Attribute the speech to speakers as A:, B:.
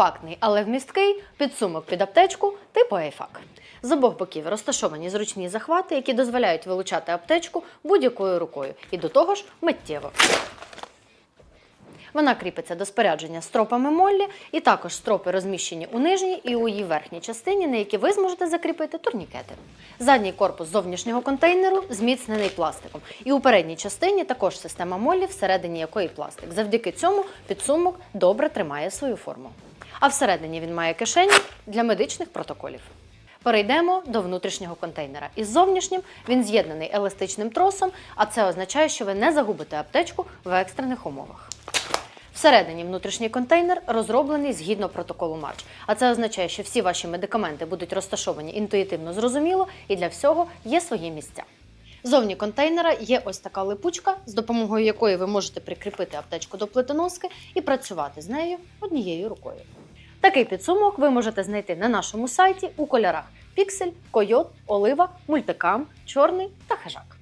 A: Компактний, але вмісткий підсумок під аптечку типу айфак. З обох боків розташовані зручні захвати, які дозволяють вилучати аптечку будь-якою рукою, і до того ж миттєво. Вона кріпиться до спорядження стропами моллі, і також стропи розміщені у нижній і у її верхній частині, на які ви зможете закріпити турнікети. Задній корпус зовнішнього контейнеру зміцнений пластиком. І у передній частині також система моллі, всередині якої пластик. Завдяки цьому підсумок добре тримає свою форму. А всередині він має кишені для медичних протоколів. Перейдемо до внутрішнього контейнера. Із зовнішнім він з'єднаний еластичним тросом, а це означає, що ви не загубите аптечку в екстрених умовах. Всередині внутрішній контейнер розроблений згідно протоколу Марч. А це означає, що всі ваші медикаменти будуть розташовані інтуїтивно зрозуміло і для всього є свої місця. Зовні контейнера є ось така липучка, з допомогою якої ви можете прикріпити аптечку до плитоноски і працювати з нею однією рукою. Такий підсумок ви можете знайти на нашому сайті у кольорах піксель, койот, олива, мультикам, чорний та хижак.